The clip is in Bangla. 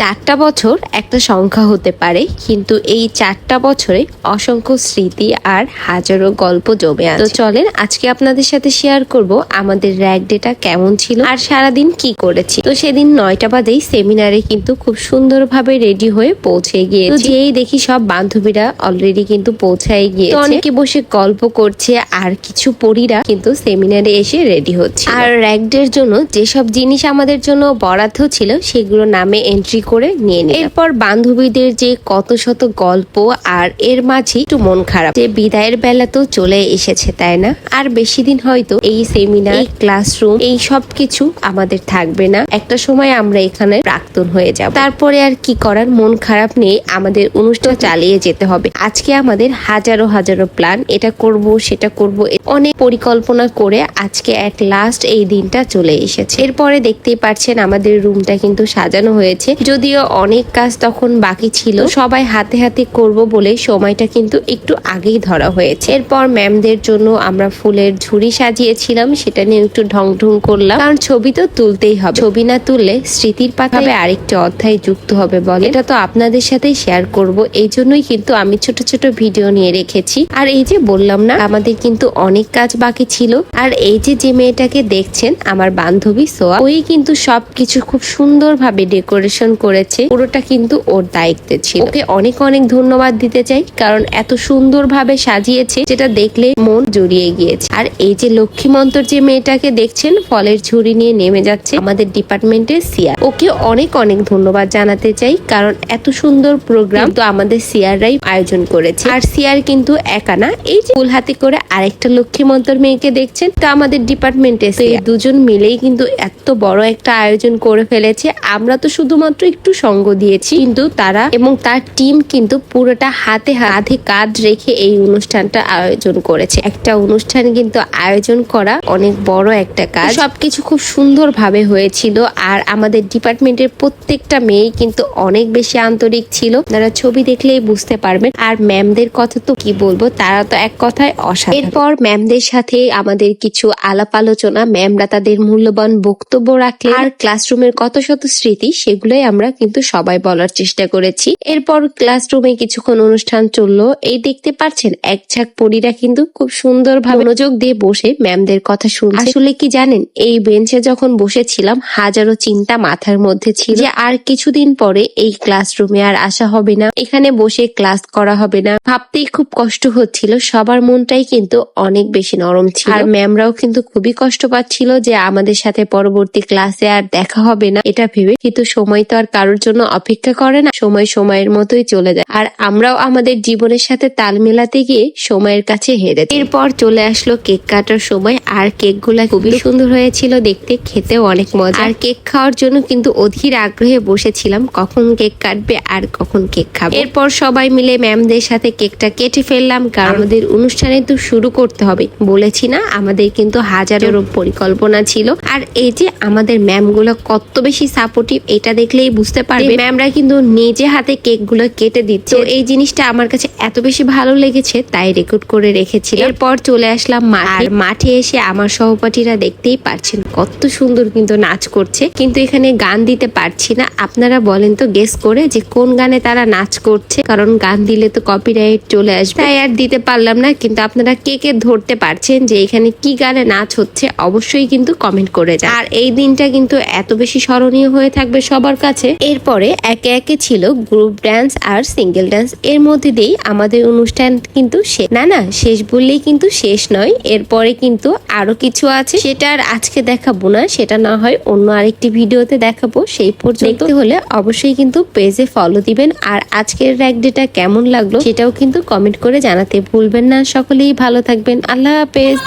চারটা বছর একটা সংখ্যা হতে পারে, কিন্তু এই চারটা বছরে অসংখ্য স্মৃতি আর হাজারো গল্প জমে আছে। তো চলেন আজকে আপনাদের সাথে শেয়ার করব আমাদের র্যাক ডেটা কেমন ছিল আর সারাদিন কি করেছি। তো সেদিন নয়টা বাদেই সেমিনারে কিন্তু খুব সুন্দরভাবে রেডি হয়ে পৌঁছে গিয়ে যেই দেখি সব বান্ধবীরা অলরেডি কিন্তু পৌঁছায় গিয়ে অনেকে বসে গল্প করছে আর কিছু পরীরা কিন্তু সেমিনারে এসে রেডি হচ্ছে। আর র্যাক ডের জন্য যেসব জিনিস আমাদের জন্য বরাদ্দ ছিল সেগুলো নামে এন্ট্রি করে নিয়ে নিই এরপর বান্ধবীদের যে কত শত গল্প আর এর মাঝে একটু মন খারাপ। যে বিদায়ের বেলা তো চলে এসেছে, তাই না? আর বেশি দিন হয়তো এই সেমিনার ক্লাসরুম এই সব কিছু আমাদের থাকবে না। একটা সময় আমরা এখানে প্রাক্তন হয়ে যাব। তারপরে আর কি করার? মন খারাপ নিয়ে আমাদের অনুষ্ঠান চালিয়ে যেতে হবে। আজকে আমাদের হাজারো হাজারো প্ল্যান এটা করব, সেটা করব অনেক পরিকল্পনা করে আজকে এক লাস্ট এই দিনটা চলে এসেছে। এরপরে দেখতেই পাচ্ছেন আমাদের রুমটা কিন্তু সাজানো হয়েছে। যদিও অনেক কাজ তখন বাকি ছিল সবাই হাতে হাতে করব বলে সময়টা কিন্তু একটু আগেই ধরা হয়েছে। এরপর ম্যামদের জন্য আমরা ফুলের ঝুড়ি সাজিয়েছিলাম সেটা নিয়ে একটু ঢং ঢং করলাম। কারণ ছবি তো তুলতেই হবে। ছবি না তুললে স্মৃতির পাতায় আরেকটি অধ্যায় যুক্ত হবে বলে। এটা তো আপনাদের সাথেই শেয়ার করব। এই জন্যই কিন্তু আমি ছোট ছোট ভিডিও নিয়ে রেখেছি। আর এই যে বললাম না আমাদের কিন্তু অনেক কাজ বাকি ছিল। আর এই যে যে মেয়েটাকে দেখছেন আমার বান্ধবী সোয়া ওই কিন্তু সবকিছু খুব সুন্দরভাবে ডেকোরেশন করেছে, পুরোটা কিন্তু ওর দায়িত্বে ছিল। ওকে অনেক অনেক ধন্যবাদ দিতে চাই, কারণ এত সুন্দরভাবে সাজিয়েছে, যেটা দেখলে মন জড়িয়ে গিয়েছে। আর এই যে লক্ষ্মীমন্তর যে মেয়েটাকে দেখছেন, ফলের ঝুড়ি নিয়ে নেমে যাচ্ছে আমাদের ডিপার্টমেন্টের সিয়ার ওকে অনেক অনেক ধন্যবাদ জানাতে চাই, কারণ এত সুন্দর প্রোগ্রাম তো আমাদের সিয়াররাই আয়োজন করেছে। আর সিয়ার কিন্তু একা না, এই যে ফুল হাতে করে আরেকটা লক্ষ্মীমন্তর মেয়েকে দেখছেন, তো আমাদের ডিপার্টমেন্টে দুজন মিলেই কিন্তু এত বড় একটা আয়োজন করে ফেলেছে। আমরা তো শুধুমাত্র একটু সঙ্গ দিয়েছি। কিন্তু তারা এবং তার টিম কিন্তু পুরোটা হাতে হাতে কাজ রেখে এই অনুষ্ঠানটা আয়োজন করেছে। একটা অনুষ্ঠান কিন্তু আয়োজন করা অনেক বড় একটা কাজ। সবকিছু খুব সুন্দর ভাবে হয়েছিল আর আমাদের ডিপার্টমেন্টের প্রত্যেকটা মেয়ে কিন্তু অনেক বেশি আন্তরিক ছিল। তারা ছবি দেখলেই বুঝতে পারবেন। আর ম্যামদের কথা তো কি বলব, তারা তো এক কথায় অসাধারণ। এরপর ম্যামদের সাথে আমাদের কিছু আলাপ আলোচনা ম্যামরা তাদের মূল্যবান বক্তব্য রাখলেন। আর ক্লাসরুমের কত শত স্মৃতি, সেগুলোই আমরা কিন্তু সবাই বলার চেষ্টা করেছি। এরপর ক্লাসরুমে কিছুক্ষণ অনুষ্ঠান চলল। এই দেখতে পাচ্ছেন, এক ঝাঁক পরীরা কিন্তু খুব সুন্দরভাবে মনোযোগ দিয়ে বসে ম্যামদের কথা শুনছে। আসলে কি জানেন, এই বেঞ্চে যখন বসেছিলাম, হাজারো চিন্তা মাথার মধ্যে ছিল যে আর কিছুদিন পরে এই ক্লাসরুমে আর আসা হবে না। এখানে বসে ক্লাস করা হবে না। ভাবতেই খুব কষ্ট হচ্ছিল। সবার মনটাই কিন্তু অনেক বেশি নরম ছিল। আর ম্যামরাও কিন্তু খুবই কষ্ট পাচ্ছিল যে আমাদের সাথে পরবর্তী ক্লাসে আর দেখা হবে না। এটা ভেবে কিন্তু সময় তো আর কারোর জন্য অপেক্ষা করে না, সময় সময়ের মতোই চলে যায়। আর আমরাও আমাদের জীবনের সাথে তাল মেলাতে গিয়ে সময়ের কাছে হেরে এরপর চলে আসলো কেক কাটার সময়, আর কেকগুলা খুবই সুন্দর হয়েছিল দেখতে, খেতেও অনেক মজা। আর কেক খাওয়ার জন্য কিন্তু অধীর আগ্রহে বসেছিলাম, কখন কেক কাটবে আর কখন কেক খাবে। এরপর সবাই মিলে ম্যামদের সাথে কেকটা কেটে ফেললাম, কারণ আমাদের অনুষ্ঠানে তো শুরু করতে হবে। বলেছি না, আমাদের কিন্তু হাজারের পরিকল্পনা ছিল। আর এই যে আমাদের ম্যামগুলো কত বেশি সাপোর্টিভ এটা দেখলেই বুঝতে পারবে। ম্যামরা কিন্তু নিজে হাতে কেকগুলো কেটে দিচ্ছে। তো এই জিনিসটা আমার কাছে এত বেশি ভালো লেগেছে তাই রেকর্ড করে রেখেছি এরপর চলে আসলাম মাঠে। মাঠে এসে আমার সহপাঠীরা দেখতেই পারছেন কত সুন্দর কিন্তু নাচ করছে। কিন্তু এখানে গান দিতে পারছি না। আপনারা বলেন তো গেস করে যে কোন গানে তারা নাচ করছে। কারণ গান দিলে তো কপিরাইট চলে আসবে। তাই আর দিতে পারলাম না। কিন্তু আপনারা কে কে ধরতে পারছেন যে এখানে কি গানে নাচ হচ্ছে অবশ্যই কিন্তু কমেন্ট করে যান। আর এই দিনটা কিন্তু এত বেশি স্মরণীয় হয়ে থাকবে সবার কাছে। এরপরে একে একে ছিল গ্রুপ ডান্স আর সিঙ্গেল ডান্স এর মধ্যে দিয়েই আমাদের অনুষ্ঠান কিন্তু না না, শেষ বললেই কিন্তু শেষ নয়। এরপরে কিন্তু আরও কিছু আছে। সেটা আর আজকে দেখাবো না। সেটা না হয় অন্য আরেকটি ভিডিওতে দেখাবো। সেই পর্যন্ত হলে অবশ্যই কিন্তু পেজে ফলো দিবেন। আর আজকের র্যাক ডেটা কেমন লাগল সেটাও কিন্তু কমেন্ট করে জানাতে ভুলবেন না। সকলেই ভালো থাকবেন। আল্লাহ হাফেজ।